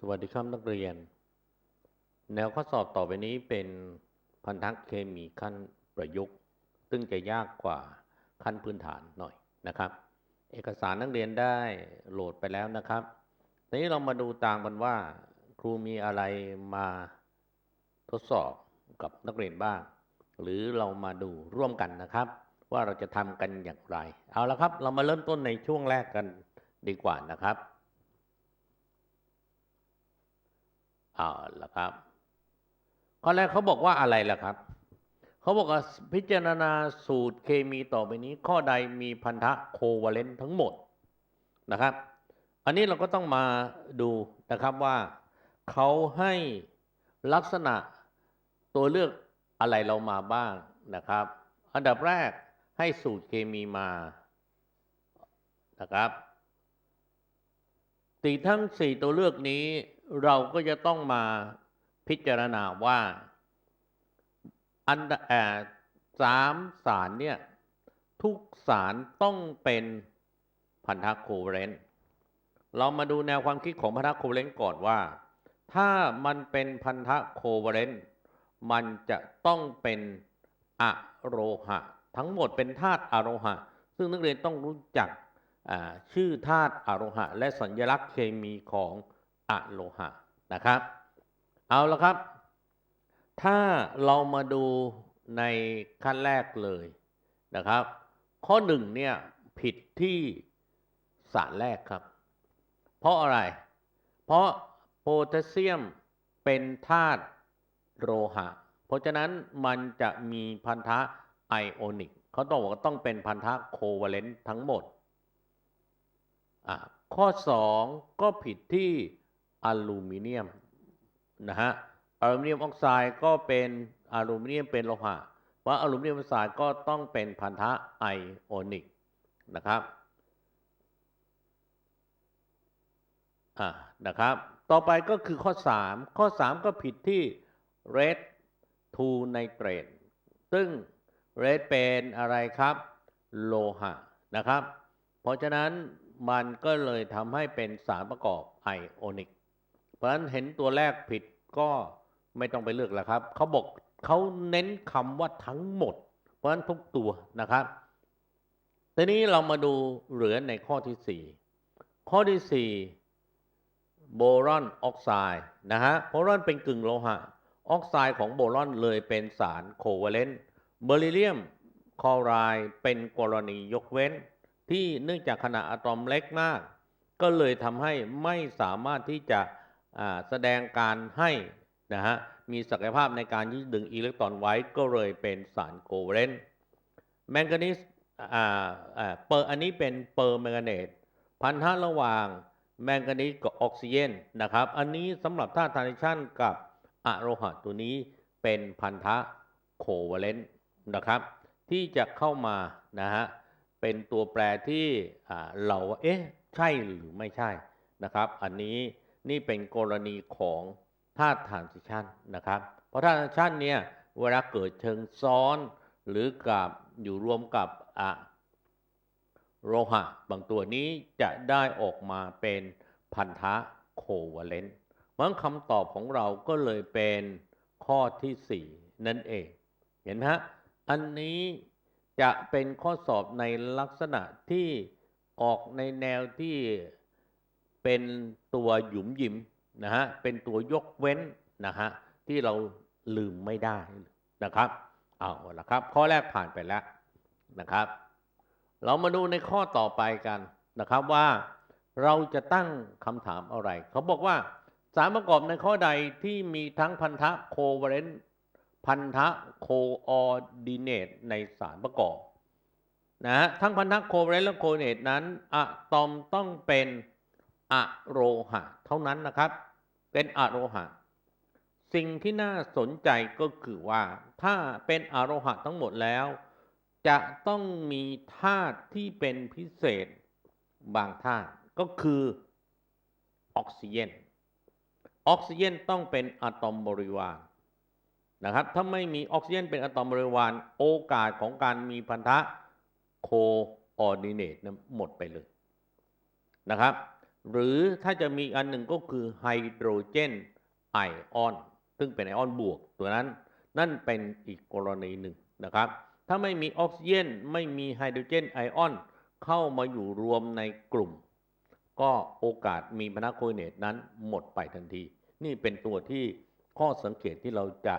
สวัสดีครับนักเรียน แนวข้อสอบต่อไปนี้เป็นพันธะเคมีขั้นประยุกต์ ซึ่งจะยากกว่าขั้นพื้นฐานหน่อยนะครับ เอกสารนักเรียนได้โหลดไปแล้วนะครับทีนี้เรามาดูต่ามกันว่า ครูมีอะไรมาทดสอบกับนักเรียนบ้าง หรือเรามาดูร่วมกันนะครับ ว่าเราจะทำกันอย่างไร เอาละครับ เรามาเริ่มต้นในช่วงแรกกันดีกว่านะครับ เอาละครับข้อแรกเขาบอกว่าอะไรล่ะครับ เขาบอกว่าพิจารณาสูตรเคมีต่อไปนี้ ข้อใดมีพันธะโควาเลนต์ทั้งหมดนะครับ อันนี้เราก็ต้องมาดูนะครับว่าเขาให้ลักษณะตัวเลือกอะไรเรามาบ้างนะครับ อันดับแรกให้สูตรเคมีมานะครับตีทั้ง 4 ตัวเลือกนี้ เราก็จะต้องมาพิจารณาว่าอันเอ่อสามสารเนี่ยทุกสารต้องเป็นพันธะโคเวเลนต์เรามาดูแนวความคิดของพันธะโคเวเลนต์ก่อนว่า ถ้ามันเป็นพันธะโคเวเลนต์มันจะต้องเป็นอะโรหะ ทั้งหมดเป็นธาตุอะโรหะ ซึ่งนักเรียนต้องรู้จักชื่อธาตุอะโลหะ และสัญลักษณ์เคมีของ อะโลหะนะครับ เอาละครับ ถ้าเรามาดูในขั้นแรกเลยนะครับ ข้อหนึ่งเนี่ยผิดที่สารแรกครับ เพราะอะไร เพราะโพแทสเซียมเป็นธาตุโลหะ เพราะฉะนั้นมันจะมีพันธะไอโอนิกเขาต้องบอกว่าต้องเป็นพันธะโควาเลนต์ทั้งหมดอะข้อ 2 ก็ผิดที่ อลูมิเนียมนะฮะอลูมิเนียมออกไซด์ก็เป็นอลูมิเนียมเป็นโลหะเพราอลูมิเนียมออกไซด์ก็ต้องเป็นพันธะไอโอนิกนะครับอะนะครับ ต่อไปก็คือข้อ 3 ข้อ 3 ก็ผิดที่ red to nitrate ซึ่ง red เป็นอะไรครับ โลหะนะครับ เพราะฉะนั้นมันก็เลยทำให้เป็นสารประกอบไอโอนิก เพราะฉะนั้นเห็นตัวแรกผิดก็ไม่ต้องไปเลือกแล้วครับ เขาบอกเขาเน้นคำว่าทั้งหมด เพราะฉะนั้นทุกตัวนะครับ ทีนี้เรามาดูเหลือในข้อที่ 4 ข้อที่ 4 โบรอนออกไซด์นะฮะโบรอนเป็นกึ่งโลหะ ออกไซด์ของโบรอนเลยเป็นสารโควาเลนต์เบริเลียมคลอไรด์เป็นกรณียกเว้น ที่เนื่องจากขนาดอะตอมเล็กมาก ก็เลยทำให้ไม่สามารถที่จะ แสดงการให้นะฮะมีศักยภาพในการยึดดึงอิเล็กตรอนไว้ก็เลยเป็นสารโคเวเลนต์แมงกานีสอ่าอ่เปอร์อันนี้เป็นเปอร์แมงกาเนตพันธะระหว่างแมงกานีสกับออกซิเจนนะครับ อันนี้สำหรับธาตุทรานซิชันกับอะโลหะตัวนี้เป็นพันธะโคเวเลนต์นะครับ ที่จะเข้ามานะฮะเป็นตัวแปรที่เราเอ๊ะใช่หรือไม่ใช่นะครับ อันนี้ นี่เป็นกรณีของธาตุทรานซิชันนะครับ เพราะธาตุทรานซิชันเนี่ยเวลาเกิดเชิงซ้อนหรือกับอยู่รวมกับอะโลหะ บางตัวนี้จะได้ออกมาเป็นพันธะโควาเลนต์เพราะฉะนั้นคำตอบของเราก็เลยเป็นข้อที่ 4 นั่นเอง เห็นไหมฮะ อันนี้จะเป็นข้อสอบในลักษณะที่ออกในแนวที่ เป็นตัวหยุมหยิมนะฮะเป็นตัวยกเว้นนะฮะที่เราลืมไม่ได้นะครับเอาละครับ ข้อแรกผ่านไปแล้วนะครับ เรามาดูในข้อต่อไปกันนะครับว่าเราจะตั้งคำถามอะไร เขาบอกว่าสารประกอบในข้อใดที่มีทั้งพันธะโควเลนต์พันธะโคออร์ดิเนตในสารประกอบนะฮะทั้งพันธะโคเวเลนต์และโคเนตนั้นอะตอมต้องเป็น อะโรหะ เท่านั้นนะครับ เป็นอะโรหะ สิ่งที่น่าสนใจก็คือว่า ถ้าเป็นอะโรหะทั้งหมดแล้ว จะต้องมีธาตุที่เป็นพิเศษบางธาตุก็คือออกซิเจนออกซิเจนต้องเป็นอะตอมบริวารนะครับ ถ้าไม่มีออกซิเจนเป็นอะตอมบริวารโอกาสของการมีพันธะโคออร์ดิเนตหมดไปเลยนะครับ หรือถ้าจะมีอันหนึ่งก็คือไฮโดรเจนไอออน ซึ่งเป็นไอออนบวกตัวนั้น นั่นเป็นอีกกรณีหนึ่งนะครับ ถ้าไม่มีออกซิเจนไม่มีไฮโดรเจนไอออน เข้ามาอยู่รวมในกลุ่ม ก็โอกาสมีพนักโคเนตนั้นหมดไปทันที นี่เป็นตัวที่ข้อสังเกตที่เราจะ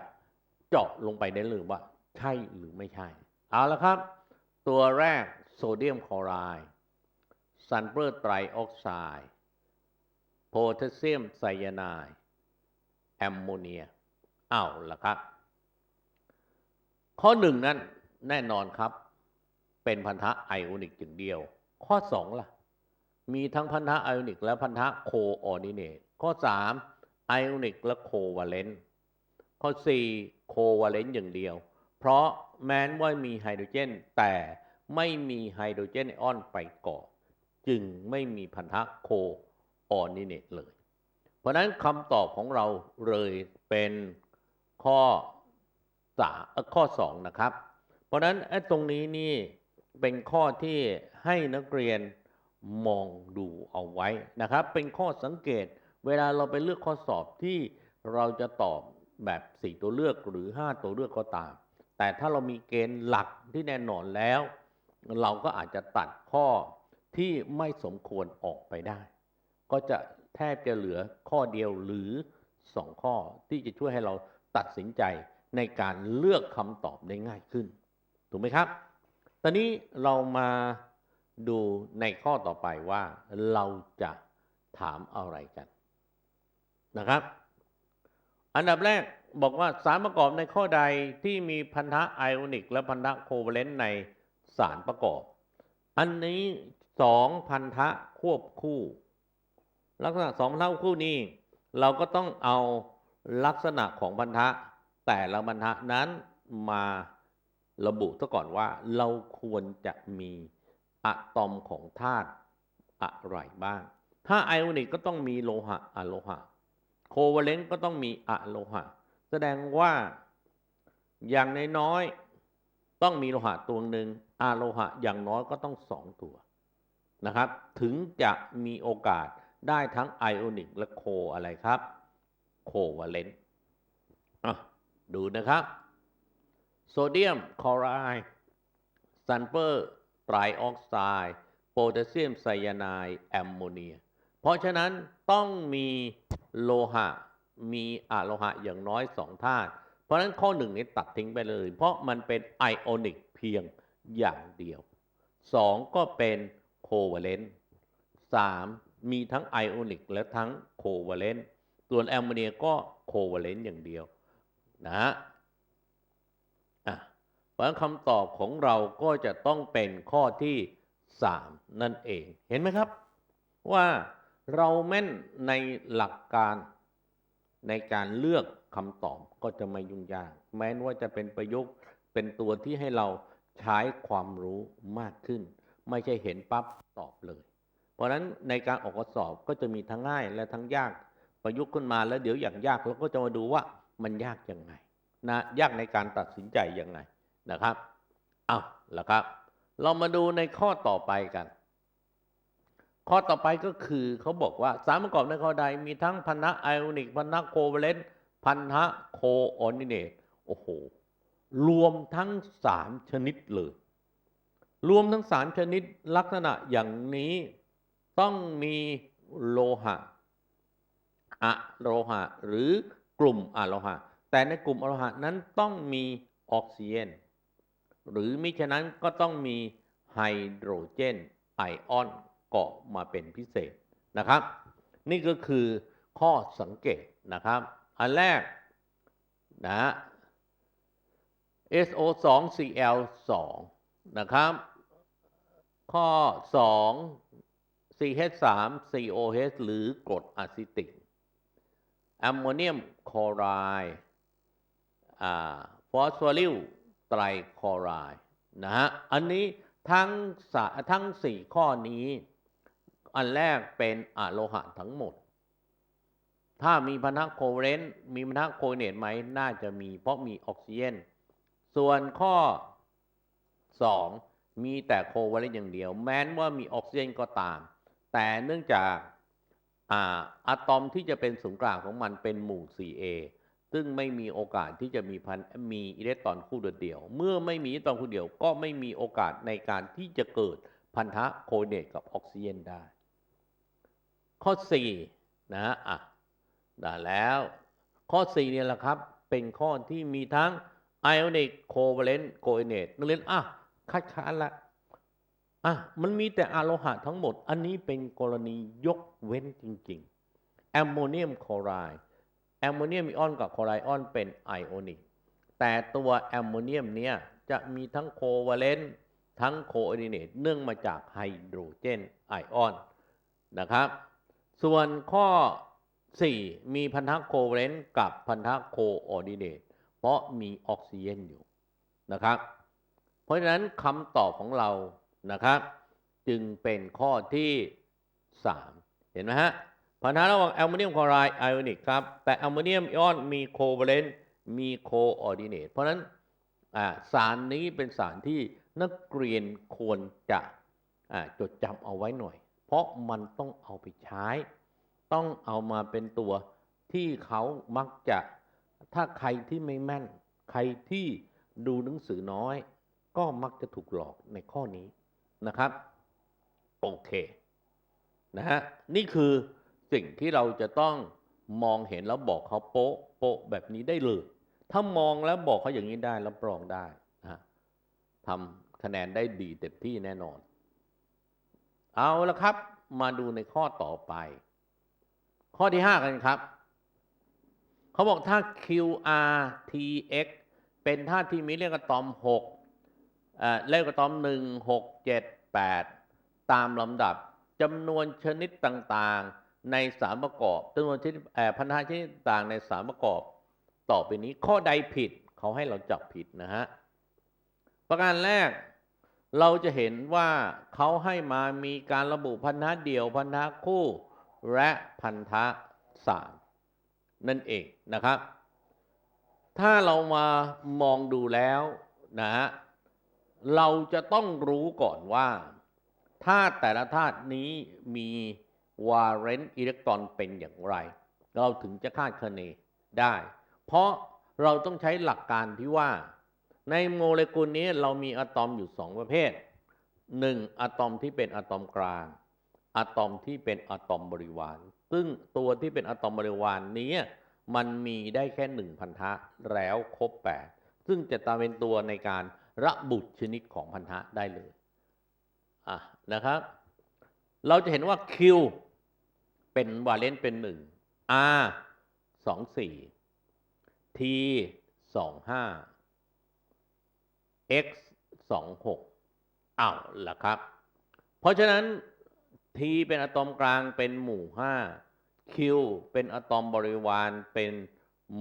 เจาะลงไปได้เลยว่า ใช่หรือไม่ใช่ เอาละครับ ตัวแรกโซเดียมคลอไรด์ซัลเฟอร์ไตรออกไซด์ โพแทสเซียมไซยาไนด์แอมโมเนียเอาละครับ ข้อหนึ่งนั้นแน่นอนครับ เป็นพันธะไอโอนิกอย่างเดียว ข้อสองล่ะ มีทั้งพันธะไอโอนิกและพันธะโคออร์ดิเนตข้อสามไอโอนิกและโควาเลนต์ข้อสี่โควาเลนต์อย่างเดียว เพราะแม้นว่ามีไฮโดรเจน แต่ไม่มีไฮโดรเจนไอออนไปก่อ จึงไม่มีพันธะโค ออร์ดิเนตเลย เพราะนั้นคำตอบของเราเลยเป็นข้อสาข้อสองนะครับ เพราะฉะนั้นไอ้ตรงนี้นี่เป็นข้อที่ให้นักเรียนมองดูเอาไว้นะครับ เป็นข้อสังเกตเวลาเราไปเลือกข้อสอบที่เราจะตอบแบบ 4 ตัวเลือกหรือ 5 ตัวเลือกก็ตาม แต่ถ้าเรามีเกณฑ์หลักที่แน่นอนแล้ว เราก็อาจจะตัดข้อที่ไม่สมควรออกไปได้ ก็จะแทบจะเหลือข้อเดียวหรือ2ข้อที่จะช่วยให้เราตัดสินใจในการเลือกคำตอบได้ง่ายขึ้น ถูกไหมครับ ตอนนี้เรามาดูในข้อต่อไปว่าเราจะถามอะไรกันนะครับ อันดับแรกบอกว่าสารประกอบในข้อใดที่มีพันธะไอออนิก และพันธะโคเวเลนต์ในสารประกอบ อันนี้สองพันธะควบคู่ ลักษณะสองพันธะควบคู่นี้ เราก็ต้องเอาลักษณะของพันธะแต่ละพันธะนั้นมาระบุซะก่อนว่า เราควรจะมีอะตอมของธาตุอะไรบ้าง ถ้าไอออนิกก็ต้องมีโลหะอะโลหะ โควาเลนต์ก็ต้องมีอะโลหะ แสดงว่าอย่างน้อยๆต้องมีโลหะตัวหนึ่งอะโลหะอย่างน้อยก็ต้องสองตัวนะครับ ถึงจะมีโอกาส ได้ทั้งไอออนิกและโคอะไรครับ โควาเลนต์ดูนะครับ โซเดียมคลอไรด์ซัลเฟอร์ไตรออกไซด์โพแทสเซียมไซยาไนด์แอมโมเนีย เพราะฉะนั้นต้องมีโลหะ มีอะโลหะอย่างน้อยสองธาตุเพราะฉะนั้นข้อหนึ่งนี้ตัดทิ้งไปเลย เพราะมันเป็นไอออนิกเพียงอย่างเดียวสองก็เป็นโควาเลนต์สา มีทั้งไอออนิกและทั้งโควาเลนต์ส่วนแอมโมเนียก็โควาเลนต์อย่างเดียวนะฮะอะเพราะฉะนั้นคำตอบของเราก็จะต้องเป็นข้อที่ 3 นั่นเอง เห็นไหมครับ ว่าเราแม่นในหลักการในการเลือกคำตอบก็จะไม่ยุ่งยาก แม้นว่าจะเป็นประยุกต์เป็นตัวที่ให้เราใช้ความรู้มากขึ้น ไม่ใช่เห็นปั๊บตอบเลย เพราะฉะนั้นในการออกข้อสอบก็จะมีทั้งง่ายและทั้งยากประยุกต์ขึ้นมาแล้วเดี๋ยวอย่างยากเราก็จะมาดูว่ามันยากยังไงนะยากในการตัดสินใจยังไงนะครับเอาละครับ เรามาดูในข้อต่อไปกัน ข้อต่อไปก็คือเขาบอกว่าสารประกอบในข้อใดมีทั้งพันธะไอออนิกพันธะโคเวเลนต์พันธะโคออร์ดิเนตโอ้โหรวมทั้งสามชนิดเลย รวมทั้งสามชนิดลักษณะอย่างนี้ ต้องมีโลหะอะโลหะ หรือกลุ่มอะโลหะ แต่ในกลุ่มอะโลหะนั้นต้องมีออกซิเจนหรือมิฉะนั้นก็ต้องมีไฮโดรเจนไอออนเกาะมาเป็นพิเศษนะครับ นี่ก็คือข้อสังเกตนะครับ อันแรกนะ SO 2 Cl 2 นะครับ ข้อ 2 CH 3 COH หรือกรดอะซิติกแอมโมเนียมคลอไรด์ฟอสฟอริลไตรคลอไรด์นะฮะ อันนี้ทั้งสทั้ง4ข้อนี้ อันแรกเป็นอะโลหะทั้งหมด ถ้ามีพันธะโคเวเลนต์มีพันธะโคเนตไหม น่าจะมีเพราะมีออกซิเจน ส่วนข้อ 2 มีแต่โคเวเลนต์อย่างเดียว แม้นว่ามีออกซิเจนก็ตาม แต่เนื่องจากอ่าอะตอมที่จะเป็นศูนย์กลางของมันเป็นหมู่ 4A ซึ่งไม่มีโอกาสที่จะมีพันมีอิเล็กตรอนคู่เดียว เมื่อไม่มีอิเล็กตรอนคู่เดียวก็ไม่มีโอกาสในการที่จะเกิดพันธะโคเนตกับออกซิเจนได้ ข้อ 4 นะฮะอะได้แล้ว ข้อ 4 เนี่ยแหละครับ เป็นข้อที่มีทั้ง ionic covalent coordinate นักเรียนอะคัดค้านละ อะมันมีแต่อะโลหะทั้งหมด อันนี้เป็นกรณียกเว้นจริง ๆ แอมโมเนียมคลอไรด์แอมโมเนียมอิออนกับคลอไรด์ออนเป็นไอโอนิก แต่ตัวแอมโมเนียมเนี่ยจะมีทั้งโควาเลนต์ทั้งโคออร์ดิเนตเนื่องมาจากไฮโดรเจนไอออนนะครับ ส่วนข้อ 4 มีพันธะโคเวเลนต์กับพันธะโคออร์ดิเนตเพราะมีออกซิเจนอยู่นะครับ เพราะฉะนั้นคำตอบของเรา นะครับ จึงเป็นข้อที่ 3 เห็นไหมฮะพันธะระหว่างแอลโมเนียมคลอไรด์ไอออนิกครับ แต่แอลโมเนียมอิออนมีโคเวเลนต์มีโคออร์ดิเนตเพราะนั้นสารนี้เป็นสารที่นักเรียนควรจะจดจำเอาไว้หน่อย เพราะมันต้องเอาไปใช้ ต้องเอามาเป็นตัวที่เขามักจะถ้าใครที่ไม่แม่น ใครที่ดูหนังสือน้อย ก็มักจะถูกหลอกในข้อนี้ นะครับ โอเคนะฮะนี่คือสิ่งที่เราจะต้องมองเห็นแล้วบอกเขาโป๊ะโป๊ะแบบนี้ได้เลย ถ้ามองแล้วบอกเขาอย่างนี้ได้รับรองได้นะฮะทำคะแนนได้ดีเต็มที่แน่นอน เอาละครับ มาดูในข้อต่อไป ข้อที่ 5 กันครับ เขาบอกถ้า QRTX เป็นธาตุที่มีเลขอะตอม 6 เอ่อเลขอะตอม1 6 7 8ตามลำดับจำนวนชนิดต่างๆ ในสารประกอบจำนวนชนิดพันธะชนิดต่างในสารประกอบ ต่อไปนี้ข้อใดผิดเขาให้เราจับผิดนะฮะประการแรกเราจะเห็นว่าเขาให้มามีการระบุพันธะเดี่ยวพันธะคู่ และพันธะสามนั่นเองนะครับ ถ้าเรามามองดูแล้วนะฮะ เราจะต้องรู้ก่อนว่าธาตุแต่ละธาตุนี้มีวาเลนต์อิเล็กตรอนเป็นอย่างไร เราถึงจะคาดคะเนได้ เพราะเราต้องใช้หลักการที่ว่า ในโมเลกุลนี้เรามีอะตอมอยู่สองประเภทหนึ่งอะตอมที่เป็นอะตอมกลางอะตอมที่เป็นอะตอมบริวาร ซึ่งตัวที่เป็นอะตอมบริวารนี้มันมีได้แค่หนึ่งพันธะแล้วครบแปดซึ่งจะตามเป็นตัวในการ ระบุชนิดของพันธะได้เลยอะนะครับ เราจะเห็นว่า Q เป็นวาเลนต์เป็นหนึ่ง R สองสี่ T สองห้า x สองหกอ้าวล่ะครับ เพราะฉะนั้น t เป็นอะตอมกลางเป็นหมู่ห้า q เป็นอะตอมบริวารเป็น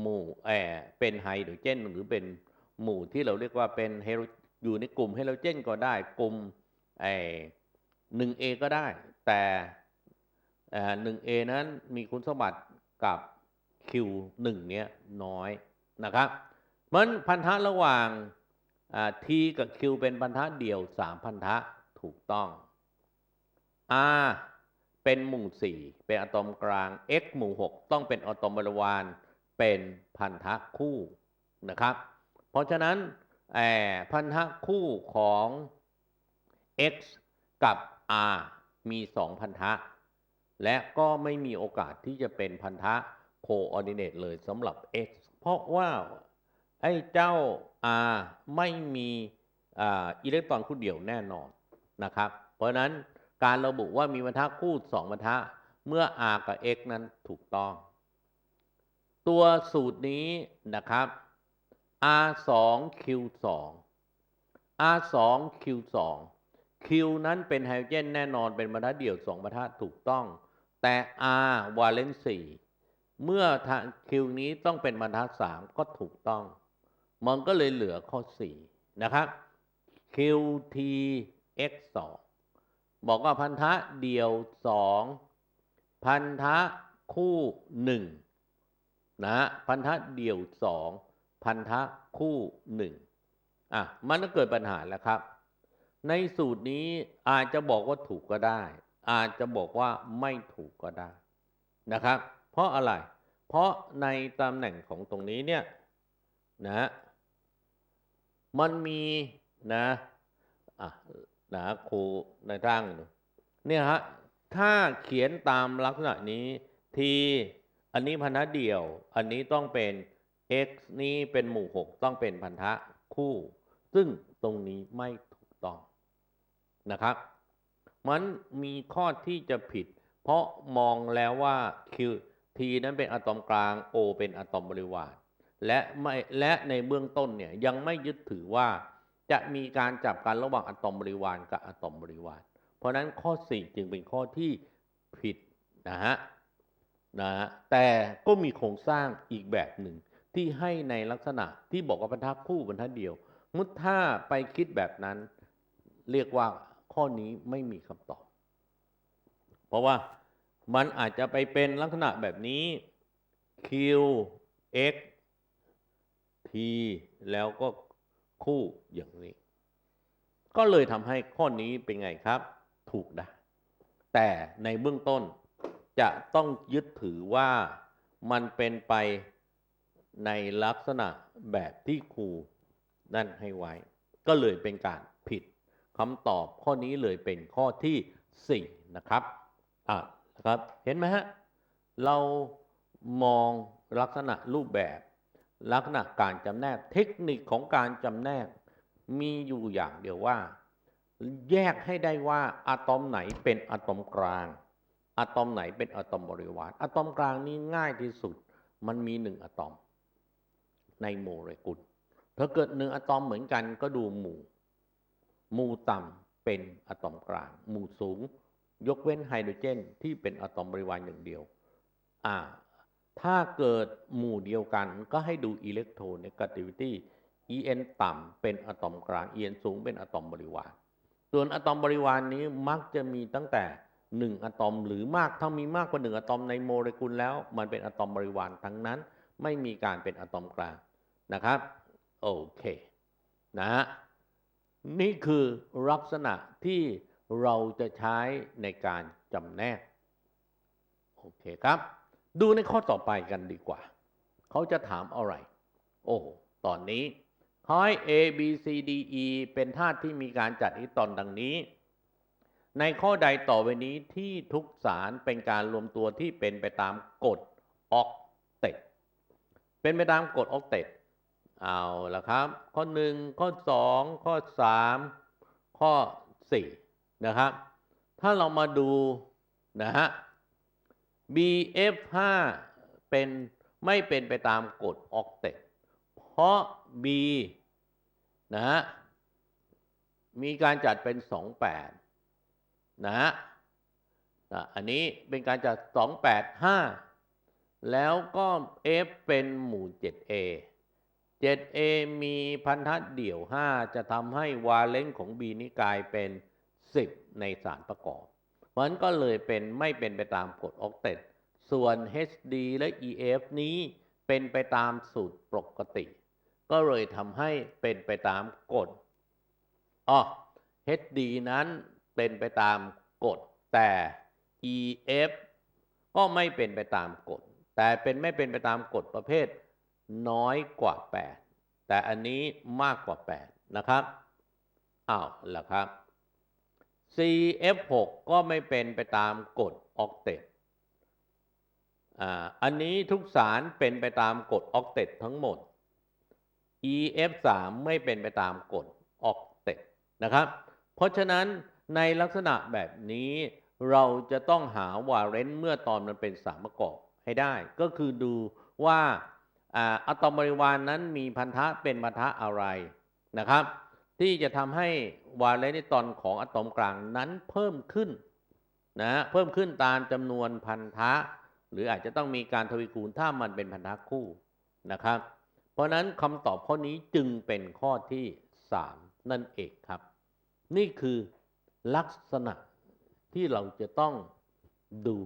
หมู่แอเป็นไฮโดรเจนหรือเป็น หมู่ที่เราเรียกว่าเป็นเฮโรอยู่ในกลุ่มไฮโรเจนก็ได้กลุ่มไอหนึ่ง A ก็ได้ แต่หนึ่ง A นั้นมีคุณสมบัติกับ Q หนึ่งเนี้ยน้อยนะครับมันพันธะระหว่าง T กับ Q เป็นพันธะเดี่ยว3พันธะถูกต้อง R เป็นหมู่4เป็นอะตอมกลาง X หมู่6ต้องเป็นอะตอมบริวารเป็นพันธะคู่นะครับ ราะฉะนั้นพันธะคู่ของ X กับ R มี2พันธะ และก็ไม่มีโอกาสที่จะเป็นพันธะโคออร์ดิเนตเลยสำหรับ X เพราะว่าไอ้เจ้า R ไม่มีอิเล็กตรอนคู่เดียวแน่นอนนะครับ เพราะนั้นการระบุว่ามีบรรทัดคู่สองบรรทัดเมื่อ r กับ x นั้นถูกต้อง ตัวสูตรนี้นะครับ r 2 q 2 r 2 q 2 q นั้นเป็นไฮโดรเจนแน่นอนเป็นบรรทัดเดี่ยวสองบรรทัดถูกต้อง แต่ r วาเลนซีเมื่อ q นี้ต้องเป็นบรรทัดสามก็ถูกต้อง มันก็เลยเหลือข้อ 4 นะครับ qt x 2 บอกว่าพันธะเดี่ยว 2 พันธะคู่ 1 นะพันธะเดี่ยว 2 พันธะคู่1อะมันก็เกิดปัญหาแล้วครับ ในสูตรนี้อาจจะบอกว่าถูกก็ได้ อาจจะบอกว่าไม่ถูกก็ได้นะครับ เพราะอะไร เพราะในตำแหน่งของตรงนี้เนี่ยนะมันมีนะอะนะครูในร่างดูเนี่ยฮะถ้าเขียนตามลักษณะนี้ทีอันนี้พันธะเดี่ยว อันนี้ต้องเป็น x นี้เป็นหมู่ 6 ต้องเป็นพันธะคู่ ซึ่งตรงนี้ไม่ถูกต้องนะครับ มันมีข้อที่จะผิด เพราะมองแล้วว่า Q T นั้นเป็นอะตอมกลาง O เป็นอะตอมบริวาร และไม่และในเบื้องต้นเนี่ยยังไม่ยึดถือว่าจะมีการจับกันระหว่างอะตอมบริวารกับอะตอมบริวาร เพราะฉะนั้นข้อ 4 จึงเป็นข้อที่ผิดนะฮะนะฮะแต่ก็มีโครงสร้างอีกแบบหนึ่ง ที่ให้ในลักษณะที่บอกว่าบรรทัดคู่บรรทัดเดียว มุดถ้าไปคิดแบบนั้น เรียกว่าข้อนี้ไม่มีคำตอบ เพราะว่ามันอาจจะไปเป็นลักษณะแบบนี้ q x t แล้วก็คู่อย่างนี้ ก็เลยทำให้ข้อนี้เป็นไงครับ ถูกได้แต่ในเบื้องต้นจะต้องยึดถือว่ามันเป็นไป ในลักษณะแบบที่ครูนั่นให้ไว้ ก็เลยเป็นการผิดคำตอบข้อนี้เลยเป็นข้อที่ 4 นะครับอะนะครับเห็นไหมฮะเรามองลักษณะรูปแบบ ลักษณะการจำแนกเทคนิคของการจำแนกมีอยู่อย่างเดียวว่า แยกให้ได้ว่าอะตอมไหนเป็นอะตอมกลางอะตอมไหนเป็นอะตอมบริวารอะตอมกลางนี่ง่ายที่สุด มันมีหนึ่งอะตอม ในโมเลกุลถ้าเกิดหนึ่งอะตอมเหมือนกันก็ดูหมู่หมู่ต่ำเป็นอะตอมกลาง หมู่สูง ยกเว้นไฮโดรเจน ที่เป็นอะตอมบริวารอย่างเดียว อ่า ถ้าเกิดหมู่เดียวกันก็ให้ดูอิเล็กโทรเนกาติวิตี้ En ต่ำเป็นอะตอมกลาง En สูงเป็นอะตอมบริวาร ส่วนอะตอมบริวารนนี้มักจะมีตั้งแต่1อะตอมหรือมากถ้ามีมากกว่า1อะตอมในโมเลกุลแล้ว มันเป็นอะตอมบริวารทั้งนั้น ไม่มีการเป็นอะตอมกลาง นะครับ โอเค นะฮะนี่คือลักษณะที่เราจะใช้ในการจำแนก โอเคครับ ดูในข้อต่อไปกันดีกว่า เขาจะถามอะไร โอ้ตอนนี้ขอให้ A B C D E เป็นธาตุที่มีการจัดอิตอนดังนี้ ในข้อใดต่อไปนี้ที่ทุกสารเป็นการรวมตัวที่เป็นไปตามกฎออกเต็ด เป็นไปตามกฎออกเต็ด เอาละครับ ข้อ1ข้อ2ข้อ3ข้อ4นะครับ ถ้าเรามาดูนะฮะ BF5 เป็นไม่เป็นไปตามกฎออกเต็ดเพราะ B นะฮะ มีการจัดเป็น 28 นะฮะอะอันนี้เป็นการจัด 285 แล้วก็ F เป็นหมู่ 7A 7A มีพันธะเดี่ยว5จะทำให้วาเลนต์ของ B นี้กลายเป็น10ในสารประกอบมันก็เลยเป็นไม่เป็นไปตามกฎออกเต็ดส่วน HD และ EF นี้เป็นไปตามสูตรปกติ ก็เลยทำให้เป็นไปตามกฎอ๋อ HD นั้นเป็นไปตามกฎแต่ EF ก็ไม่เป็นไปตามกฎแต่เป็นไม่เป็นไปตามกฎประเภท น้อยกว่า 8 แต่อันนี้มากกว่า 8 นะครับ อ้าวล่ะครับ CF6 ก็ไม่เป็นไปตามกฎออกเต็ดอันนี้ทุกสารเป็นไปตามกฎออกเต็ดทั้งหมด EF3 ไม่เป็นไปตามกฎออกเต็ดนะครับ เพราะฉะนั้นในลักษณะแบบนี้เราจะต้องหาวาเลนต์เมื่อตอนมันเป็นสามประกอบให้ได้ ก็คือดูว่า อะตอมบริวารนนั้นมีพันธะเป็นพันธะอะไรนะครับ ที่จะทำให้วาเลนต์ตอนของอะตอมกลางนั้นเพิ่มขึ้นนะเพิ่มขึ้นตามจำนวนพันธะ หรืออาจจะต้องมีการทวีคูณถ้ามันเป็นพันธะคู่นะครับ เพราะฉะนั้นคำตอบข้อนี้จึงเป็นข้อที่ 3 นั่นเองครับ นี่คือลักษณะที่เราจะต้องดู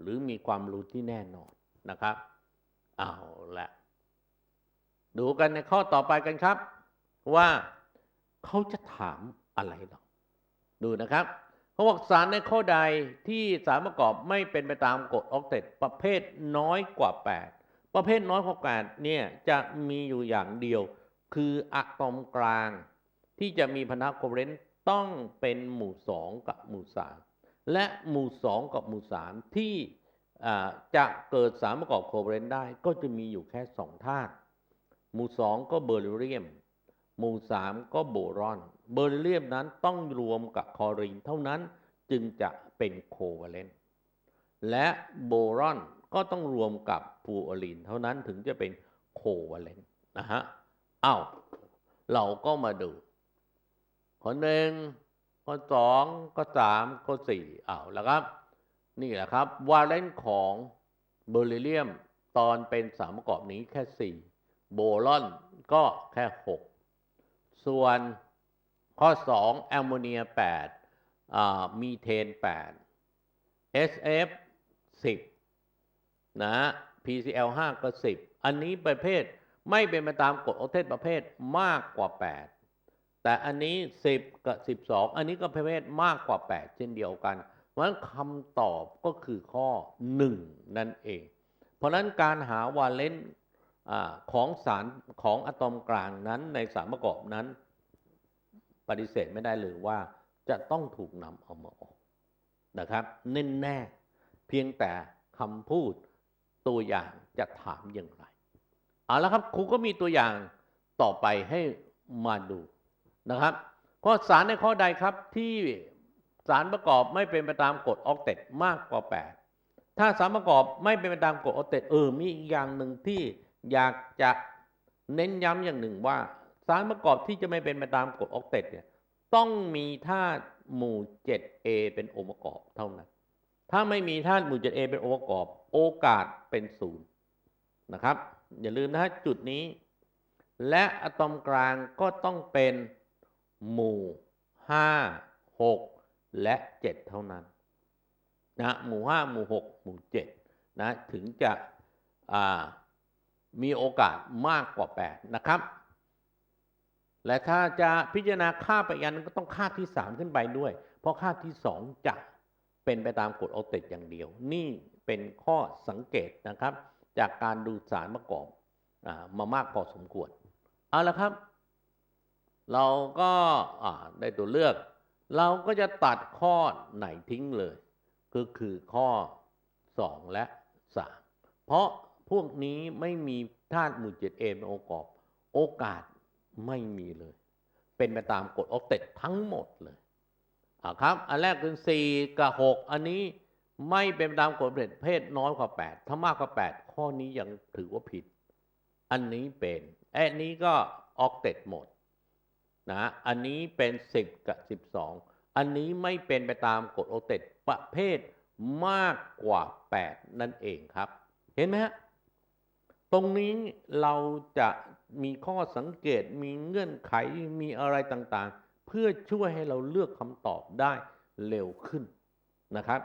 หรือมีความรู้ที่แน่นอนนะครับ เอาละ ดูกันในข้อต่อไปกันครับ ว่าเขาจะถามอะไรเราดูนะครับเขาบอกสารในข้อใดที่สารประกอบไม่เป็นไปตามกฎออกเต็ดประเภทน้อยกว่า 8 ประเภทน้อยกว่า8เนี่ยจะมีอยู่อย่างเดียว คืออะตอมกลางที่จะมีพันธะโคเวลนต์ต้องเป็นหมู่ 2 กับหมู่ 3 และหมู่ 2 กับหมู่ 3 ที่จะเกิดสารประกอบโคเวลนต์ได้ก็จะมีอยู่แค่ 2 ธาตุ มู่2ก็เบอร์เรียม หมู่3ก็โบรอน เบอร์เรียมนั้นต้องรวมกับคอรีนเท่านั้นจึงจะเป็นโคเวาเลนต์และโบรอนก็ต้องรวมกับฟูออรีนเท่านั้นถึงจะเป็นโควาเลนต์นะฮะอ้าวเราก็มาดูข้อหนึ่งข้อสองข้อสามข้อสี่อ้าวแล้วครับ นี่แหละครับ วาเลนต์ของเบอร์เรียมตอนเป็นสามประกอบนี้แค่สี่ โบรอนก็แค่หกส่วนข้อสองแอมโมเนียแปดมีเทนแปด SF 10 นะ PCL 5 ก็ 10 อันนี้ประเภทไม่เป็นไปตามกฎออกเทศประเภทมากกว่า 8 แต่อันนี้ 10 กับ 12 อันนี้ก็ประเภทมากกว่า 8 เช่นเดียวกัน เพราะฉะนั้นคำตอบก็คือข้อ 1 นั่นเอง เพราะฉะนั้นการหาวาเลน อของสารของอะตอมกลางนั้นในสารประกอบนั้น ปฏิเสธไม่ได้เลยว่าจะต้องถูกนำเอามาออกนะครับแน่แน่ เพียงแต่คำพูดตัวอย่างจะถามอย่างไรเอาละครับครูก็มีตัวอย่างต่อไปให้มาดูนะครับข้อสารในข้อใดครับที่สารประกอบไม่เป็นไปตามกฎออกเต็ดมากกว่า 8 ถ้าสารประกอบไม่เป็นไปตามกฎออกเต็ดเออมีอีกอย่างหนึ่งที่ อยากจะเน้นย้ำอย่างหนึ่งว่า สารประกอบที่จะไม่เป็นไปตามกฎออกเต็ดเนี่ยต้องมีธาตุหมู่ 7A เป็นองค์ประกอบเท่านั้น ถ้าไม่มีธาตุหมู่ 7A เป็นองค์ประกอบ โอกาสเป็นศูนย์นะครับ อย่าลืมนะฮะจุดนี้ และอะตอมกลางก็ต้องเป็นหมู่ 5 6 และ 7 เท่านั้นนะหมู่ 5 หมู่ 6 หมู่ 7 นะ ถึงจะอ่า มีโอกาสมากกว่า 8 นะครับ และถ้าจะพิจารณาค่าไปอันก็ต้องค่าที่ 3 ขึ้นไปด้วย เพราะค่าที่ 2 จะเป็นไปตามกฎออเตกอย่างเดียว นี่เป็นข้อสังเกตนะครับ จากการดูสารประกอบอมามากพอสมควร เอาละครับ เราก็ได้ตัวเลือก เราก็จะตัดข้อไหนทิ้งเลย ก็คือข้อ 2 และ 3 เพราะ พวกนี้ไม่มีธาตุหมู่เป็นองค์ประกอบ โอกาสไม่มีเลย เป็นไปตามกฎออกเต็ดทั้งหมดเลยอ่าครับ อันแรกคือ4กับ6อันนี้ไม่เป็นไปตามกฎเต็ดเพศน้อยกว่า8ถ้ามากกว่า8ข้อนี้ยังถือว่าผิด อันนี้เป็นอันนี้ก็ออกเต็ดหมดนะอันนี้เป็น10กับ12อันนี้ไม่เป็นไปตามกฎออกเต็ดประเภทมากกว่า8นั่นเองครับ เห็นไหมฮะ ตรงนี้เราจะมีข้อสังเกตมีเงื่อนไขมีอะไรต่างๆ เพื่อช่วยให้เราเลือกคำตอบได้เร็วขึ้นนะครับ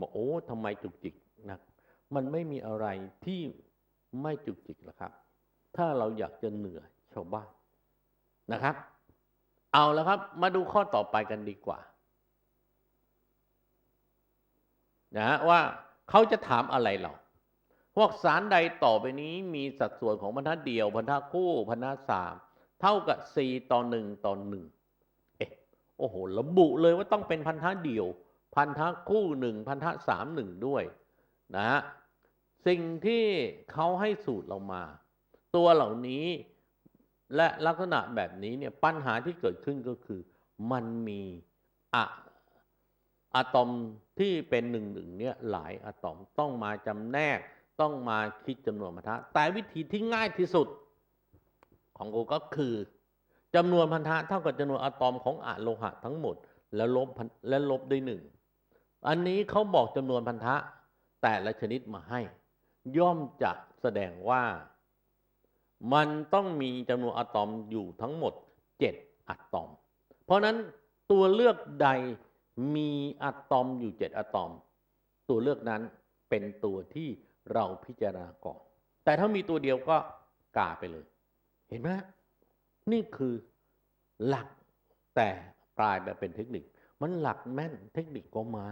บอกโอ้ทำไมจุกจิกนะมันไม่มีอะไรที่ไม่จุกจิกหรอกครับ ถ้าเราอยากจะเหนือชาวบ้านนะครับ เอาแล้วครับ มาดูข้อต่อไปกันดีกว่านะฮะว่าเขาจะถามอะไรเรา พวกสารใดต่อไปนี้มีสัดส่วนของบรรทัดเดียวบรรทัดคู่บรรทัดสามเท่ากับ 4 ต่อ 1 ต่อ 1 เอ๊ะ โอ้โห ระบุเลยว่าต้องเป็นพันธะเดียว พันธะคู่หนึ่งพันธะสามหนึ่งด้วยนะฮะสิ่งที่เขาให้สูตรเรามา ตัวเหล่านี้และลักษณะแบบนี้เนี่ยปัญหาที่เกิดขึ้นก็คือ มันมีอะอะตอมที่เป็นหนึ่งหนึ่งเนี่ยหลายอะตอมต้องมาจำแนก ต้องมาคิดจำนวนพันธะ แต่วิธีที่ง่ายที่สุดของกูก็คือจำนวนพันธะเท่ากับจำนวนอะตอมของอะโลหะทั้งหมด แล้วลบและลบด้วยหนึ่งอันนี้เขาบอกจำนวนพันธะ แต่ละชนิดมาให้ ย่อมจะแสดงว่า มันต้องมีจำนวนอะตอมอยู่ทั้งหมด7อะตอม เพราะฉะนั้นตัวเลือกใดมีอะตอมอยู่7อะตอม ตัวเลือกนั้นเป็นตัวที่ เราพิจารณาก่อน แต่ถ้ามีตัวเดียวก็กาไปเลย เห็นไหมนี่คือหลักแต่กลายมาเป็นเทคนิค มันหลักแม่นเทคนิคก็มา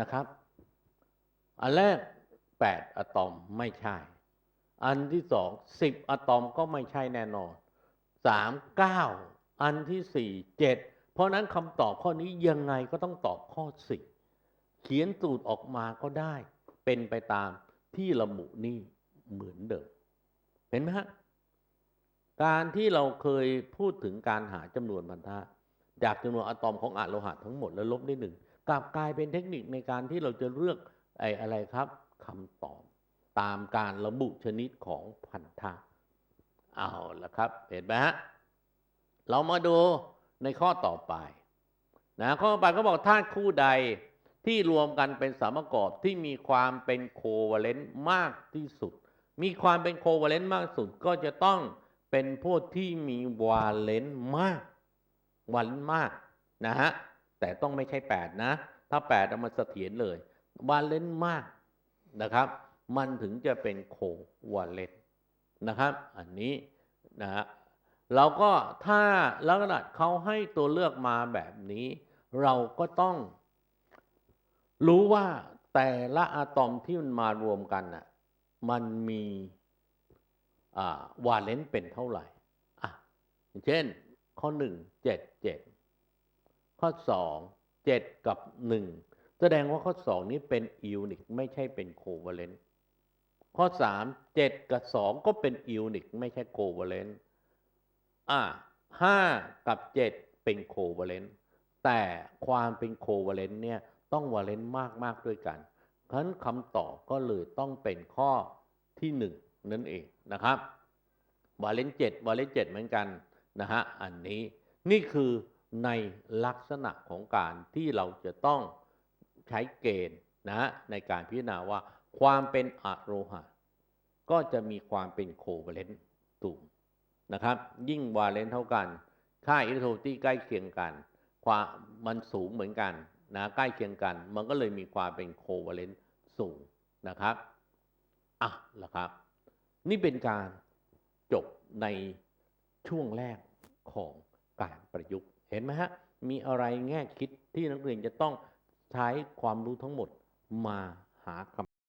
นะครับ อันแรก 8 อะตอมไม่ใช่ อันที่สอง10อะตอมก็ไม่ใช่แน่นอน3 9อันที่4 7เพราะนั้นคำตอบข้อนี้ยังไงก็ต้องตอบข้อ10เขียนสูตรออกมาก็ได้ เป็นไปตาม ที่ระบุนี่เหมือนเดิม เห็นไหมฮะ การที่เราเคยพูดถึงการหาจำนวนพันธะจากจำนวนอะตอมของอะโลหะทั้งหมดแล้วลบด้วยหนึ่งกลับกลายเป็นเทคนิคในการที่เราจะเลือกไอ้อะไรครับคำตอบ ตามการระบุชนิดของพันธะเอาละครับ เห็นไหมฮะเรามาดูในข้อต่อไปนะข้อต่อไปก็บอกธาตุคู่ใด ที่รวมกันเป็นสามประกอบที่มีความเป็นโควาเลนต์มากที่สุด มีความเป็นโควาเลนต์มากที่สุดก็จะต้องเป็นพวกที่มีวาเลนต์มากวาเลนต์มากนะฮะแต่ต้องไม่ใช่ 8 นะ ถ้า8เอามันเสถียรเลยวาเลนต์มากนะครับ มันถึงจะเป็นโควาเลนต์นะครับ อันนี้นะฮะเราก็ถ้าลักษณะเขาให้ตัวเลือกมาแบบนี้ เราก็ต้อง รู้ว่าแต่ละอะตอมที่มันมารวมกันน่ะ มันมีวาเลนต์เป็นเท่าไหร่อะอย่างเช่น ข้อ1 7 7ข้อ2 7กับ1แสดงว่าข้อ2นี้เป็นอิวนิกไม่ใช่เป็นโควาเลนต์ข้อ3 7กับ2ก็เป็นอิวนิกไม่ใช่โควาเลนต์อะ5กับ7เป็นโควาเลนต์แต่ความเป็นโควาเลนต์เนี่ย ต้องวาเลนต์มากมากๆด้วยกันเพราะฉะนั้นคำตอบก็เลยต้องเป็นข้อที่1นั่นเองนะครับ วาเลนต์7วาเลนต์7เหมือนกันนะฮะอันนี้นี่คือในลักษณะของการที่เราจะต้องใช้เกณฑ์นะในการพิจารณาว่าความเป็นอะโลหะ ก็จะมีความเป็นโควาเลนต์สูงนะครับ ยิ่งวาเลนต์เท่ากัน ค่าอิเล็กโทรที่ใกล้เคียงกัน ความมันสูงเหมือนกัน นะใกล้เคียงกัน มันก็เลยมีความเป็นโควาเลนต์สูงนะครับอะละครับ นี่เป็นการจบในช่วงแรกของการประยุกต์ เห็นไหมฮะ มีอะไรแง่คิดที่นักเรียนจะต้องใช้ความรู้ทั้งหมดมาหาค